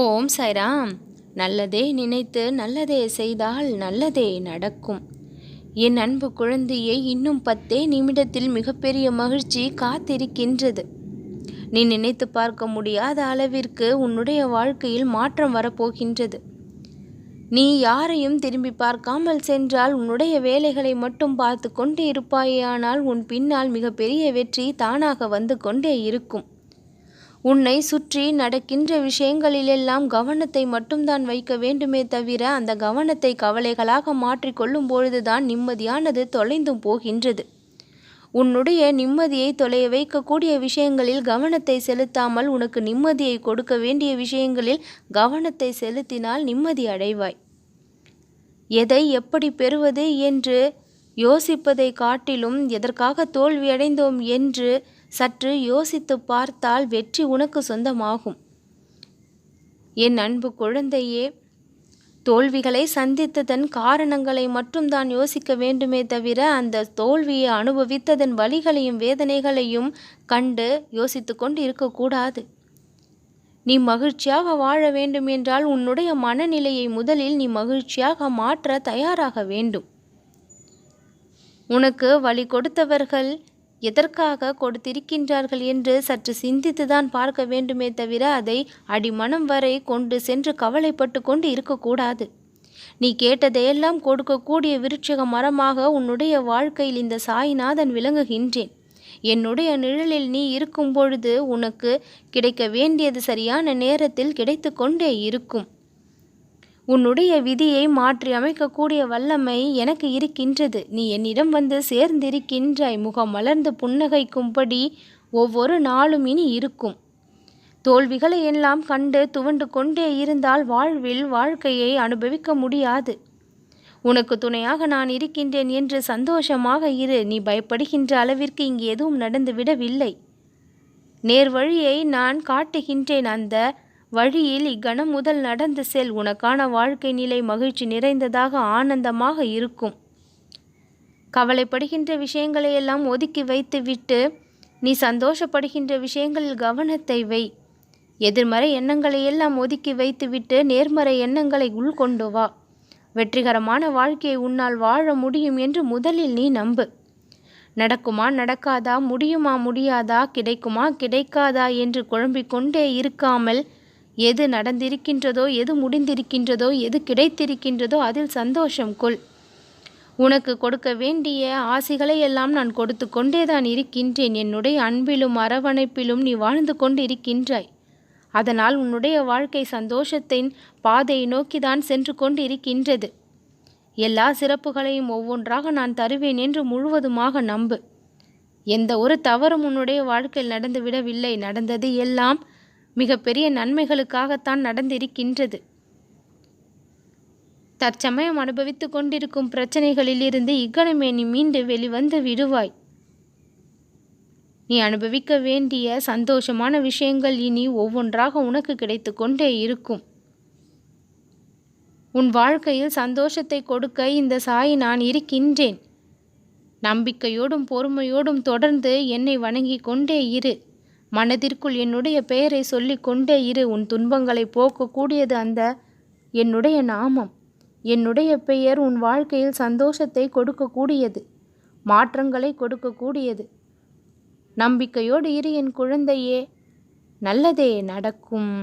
ஓம் சாய்ராம். நல்லதே நினைத்து நல்லதே செய்தால் நல்லதே நடக்கும். என் அன்பு குழந்தையை இன்னும் பத்தே நிமிடத்தில் மிகப்பெரிய மகிழ்ச்சி காத்திருக்கின்றது. நீ நினைத்து பார்க்க முடியாத அளவிற்கு உன்னுடைய வாழ்க்கையில் மாற்றம் வரப்போகின்றது. நீ யாரையும் திரும்பி பார்க்காமல் சென்றால் உன்னுடைய வேலைகளை மட்டும் பார்த்து கொண்டே இருப்பாயானால் உன் பின்னால் மிகப்பெரிய வெற்றி தானாக வந்து கொண்டே இருக்கும். உன்னை சுற்றி நடக்கின்ற விஷயங்களிலெல்லாம் கவனத்தை மட்டும்தான் வைக்க வேண்டுமே தவிர அந்த கவனத்தை கவலைகளாக மாற்றிக்கொள்ளும் பொழுதுதான் நிம்மதியானது தொலைந்தும் போகின்றது. உன்னுடைய நிம்மதியை தொலைய வைக்கக்கூடிய விஷயங்களில் கவனத்தை செலுத்தாமல் உனக்கு நிம்மதியை கொடுக்க வேண்டிய விஷயங்களில் கவனத்தை செலுத்தினால் நிம்மதி அடைவாய். எதை எப்படி பெறுவது என்று யோசிப்பதை காட்டிலும் எதற்காக தோல்வியடைந்தோம் என்று சற்று யோசித்து பார்த்தால் வெற்றி உனக்கு சொந்தமாகும். என் அன்பு குழந்தையே தோல்விகளை சந்தித்ததன் காரணங்களை மட்டும் தான் யோசிக்க வேண்டுமே தவிர அந்த தோல்வியை அனுபவித்ததன் வழிகளையும் வேதனைகளையும் கண்டு யோசித்து கொண்டு இருக்கக்கூடாது நீ மகிழ்ச்சியாக வாழ வேண்டும் என்றால் உன்னுடைய மனநிலையை முதலில் நீ மகிழ்ச்சியாக மாற்ற தயாராக வேண்டும். உனக்கு வழி கொடுத்தவர்கள் எதற்காக கொடுத்திருக்கின்றார்கள் என்று சற்று சிந்தித்துதான் பார்க்க வேண்டுமே தவிர அதை அடிமனம் வரை கொண்டு சென்று கவலைப்பட்டு கொண்டு இருக்கக்கூடாது. நீ கேட்டதையெல்லாம் கொடுக்கக்கூடிய விருட்சக மரமாக உன்னுடைய வாழ்க்கையில் இந்த சாய்நாதன் விளங்குகின்றேன். என்னுடைய நிழலில் நீ இருக்கும் பொழுது உனக்கு கிடைக்க வேண்டியது சரியான நேரத்தில் கிடைத்து கொண்டே இருக்கும். உன்னுடைய விதியை மாற்றி அமைக்கக்கூடிய வல்லமை எனக்கு இருக்கின்றது. நீ என்னிடம் வந்து சேர்ந்திருக்கின்றாய். முகம் மலர்ந்து புன்னகைக்கும்படி ஒவ்வொரு நாளும் இனி இருக்கும். தோல்விகளை எல்லாம் கண்டு துவண்டு கொண்டே இருந்தால் வாழ்வில் வாழ்க்கையை அனுபவிக்க முடியாது. உனக்கு துணையாக நான் இருக்கின்றேன் என்று சந்தோஷமாக இரு. நீ பயப்படுகின்ற அளவிற்கு இங்கு எதுவும் நடந்துவிடவில்லை நேர்வழியை நான் காட்டுகின்றேன். அந்த வழியில் இக்கணம் முதல் நடந்து செல். உனக்கான வாழ்க்கை நிலை மகிழ்ச்சி நிறைந்ததாக ஆனந்தமாக இருக்கும். கவலைப்படுகின்ற விஷயங்களை எல்லாம் ஒதுக்கி வைத்துவிட்டு நீ சந்தோஷப்படுகின்ற விஷயங்களில் கவனத்தை வை. எதிர்மறை எண்ணங்களை எல்லாம் ஒதுக்கி வைத்துவிட்டு நேர்மறை எண்ணங்களை உள்கொண்டு வா. வெற்றிகரமான வாழ்க்கையை உன்னால் வாழ முடியும் என்று முதலில் நீ நம்பு. நடக்குமா நடக்காதா முடியுமா முடியாதா கிடைக்குமா கிடைக்காதா என்று குழம்பிக் கொண்டே இருக்காமல் எது நடந்திருக்கின்றதோ எது முடிந்திருக்கின்றதோ எது கிடைத்திருக்கின்றதோ அதில் சந்தோஷம் கொள். உனக்கு கொடுக்க வேண்டிய ஆசைகளை எல்லாம் நான் கொடுத்து கொண்டேதான் இருக்கின்றேன். என்னுடைய அன்பிலும் அரவணைப்பிலும் நீ வாழ்ந்து கொண்டு இருக்கின்றாய் அதனால் உன்னுடைய வாழ்க்கை சந்தோஷத்தின் பாதையை நோக்கிதான் சென்று கொண்டு இருக்கின்றது எல்லா சிறப்புகளையும் ஒவ்வொன்றாக நான் தருவேன் என்று முழுவதுமாக நம்பு. எந்த ஒரு தவறும் உன்னுடைய வாழ்க்கையில் நடந்துவிடவில்லை. நடந்தது எல்லாம் மிகப்பெரிய நன்மைகளுக்காகத்தான் நடந்திருக்கின்றது. தற்சமயம் அனுபவித்து கொண்டிருக்கும் பிரச்சனைகளிலிருந்து இக்கணமே நீ மீண்டு வெளிவந்து விடுவாய். நீ அனுபவிக்க வேண்டிய சந்தோஷமான விஷயங்கள் இனி ஒவ்வொன்றாக உனக்கு கிடைத்து கொண்டே இருக்கும். உன் வாழ்க்கையில் சந்தோஷத்தை கொடுக்க இந்த சாய் நான் இருக்கின்றேன். நம்பிக்கையோடும் பொறுமையோடும் தொடர்ந்து என்னை வணங்கி கொண்டே இரு. மனதிற்குள் என்னுடைய பெயரை சொல்லி கொண்டே இரு உன் துன்பங்களை போக்கக்கூடியது அந்த என்னுடைய நாமம். என்னுடைய பெயர் உன் வாழ்க்கையில் சந்தோஷத்தை கொடுக்கக்கூடியது மாற்றங்களை கொடுக்கக்கூடியது. நம்பிக்கையோடு இரு என் குழந்தையே நல்லதே நடக்கும்.